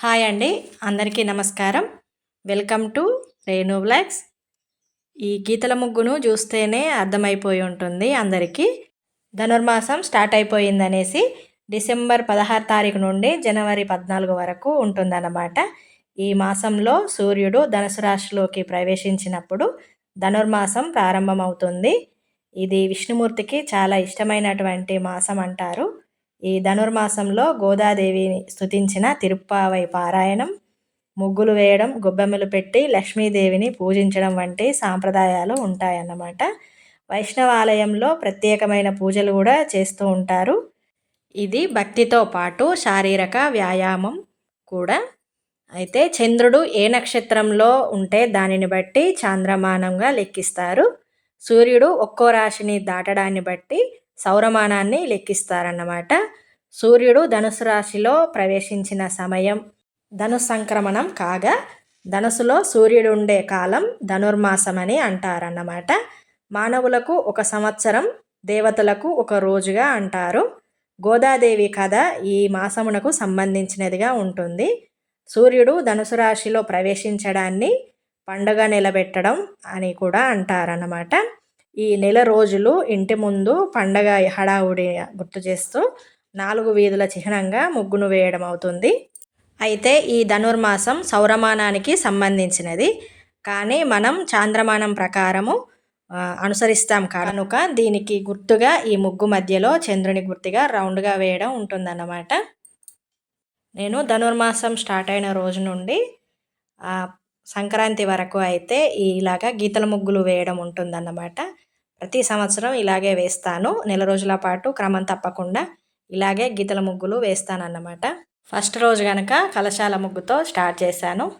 Hi అండి అందరికీ నమస్కారం. Welcome to Renu blogs. ఈ గీతల ముగ్గును చూస్తేనే అర్థమైపోయి ఉంటుంది అందరికీ. ధనుర్మాసం స్టార్ట్ అయిపోయిందనేసి డిసెంబర్ పదహారు తారీఖు నుండి జనవరి పద్నాలుగు వరకు ఉంటుందన్నమాట. ఈ మాసంలో సూర్యుడు ధనుసు రాశిలోకి ప్రవేశించినప్పుడు ధనుర్మాసం ప్రారంభమవుతుంది. ఇది విష్ణుమూర్తికి చాలా ఇష్టమైనటువంటి మాసం అంటారు ఈ ధనుర్మాసంలో గోదాదేవిని స్తుతించిన తిరుప్పావై పారాయణం ముగ్గులు వేయడం గొబ్బెమ్మలు పెట్టి లక్ష్మీదేవిని పూజించడం వంటి సాంప్రదాయాలు ఉంటాయన్నమాట. వైష్ణవాలయంలో ప్రత్యేకమైన పూజలు కూడా చేస్తూ ఉంటారు. ఇది భక్తితో పాటు శారీరక వ్యాయామం కూడా. అయితే చంద్రుడు ఏ నక్షత్రంలో ఉంటే దానిని బట్టి చాంద్రమానంగా లెక్కిస్తారు. సూర్యుడు ఒక్కో రాశిని దాటడాన్ని బట్టి సౌరమానాన్ని లెక్కిస్తారన్నమాట. సూర్యుడు ధనుసు రాశిలో ప్రవేశించిన సమయం ధను సంక్రమణం కాగా ధనుసులో సూర్యుడు ఉండే కాలం ధనుర్మాసం అని అంటారన్నమాట. మానవులకు ఒక సంవత్సరం దేవతలకు ఒక రోజుగా అంటారు. గోదాదేవి కథ ఈ మాసమునకు సంబంధించినదిగా ఉంటుంది. సూర్యుడు ధనుసు రాశిలో ప్రవేశించడాన్ని పండుగ నిలబెట్టడం అని కూడా అంటారన్నమాట. ఈ నెల రోజులు ఇంటి ముందు పండగ హడావుడి గుర్తు చేస్తూ నాలుగు వీధుల చిహ్నంగా ముగ్గును వేయడం అవుతుంది. అయితే ఈ ధనుర్మాసం సౌరమానానికి సంబంధించినది. కానీ మనం చాంద్రమానం ప్రకారము అనుసరిస్తాం. కనుక దీనికి గుర్తుగా ఈ ముగ్గు మధ్యలో చంద్రుని గుర్తుగా రౌండ్గా వేయడం ఉంటుందన్నమాట. నేను ధనుర్మాసం స్టార్ట్ అయిన రోజు నుండి సంక్రాంతి వరకు అయితే ఇలాగా గీతల ముగ్గులు వేయడం ఉంటుందన్నమాట. ప్రతి సంవత్సరం ఇలాగే వేస్తాను. నెల రోజుల పాటు క్రమం తప్పకుండా ఇలాగే గీతల ముగ్గులు వేస్తానన్నమాట. ఫస్ట్ రోజు కనుక కలశాల ముగ్గుతో స్టార్ట్ చేశాను.